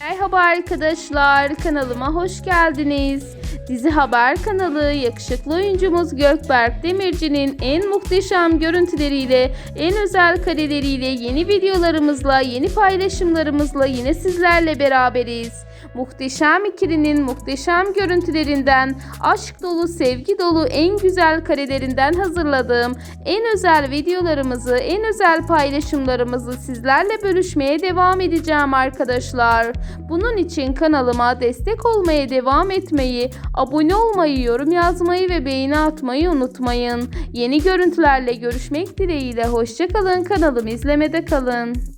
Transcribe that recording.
Merhaba arkadaşlar, kanalıma hoş geldiniz. Dizi Haber kanalı yakışıklı oyuncumuz Gökberk Demirci'nin en muhteşem görüntüleriyle, en özel kareleriyle, yeni videolarımızla, yeni paylaşımlarımızla yine sizlerle beraberiz. Muhteşem ikilinin muhteşem görüntülerinden, aşk dolu, sevgi dolu en güzel karelerinden hazırladığım en özel videolarımızı, en özel paylaşımlarımızı sizlerle bölüşmeye devam edeceğim arkadaşlar. Bunun için kanalıma destek olmaya devam etmeyi, abone olmayı, yorum yazmayı ve beğeni atmayı unutmayın. Yeni görüntülerle görüşmek dileğiyle hoşçakalın kanalımı izlemede kalın.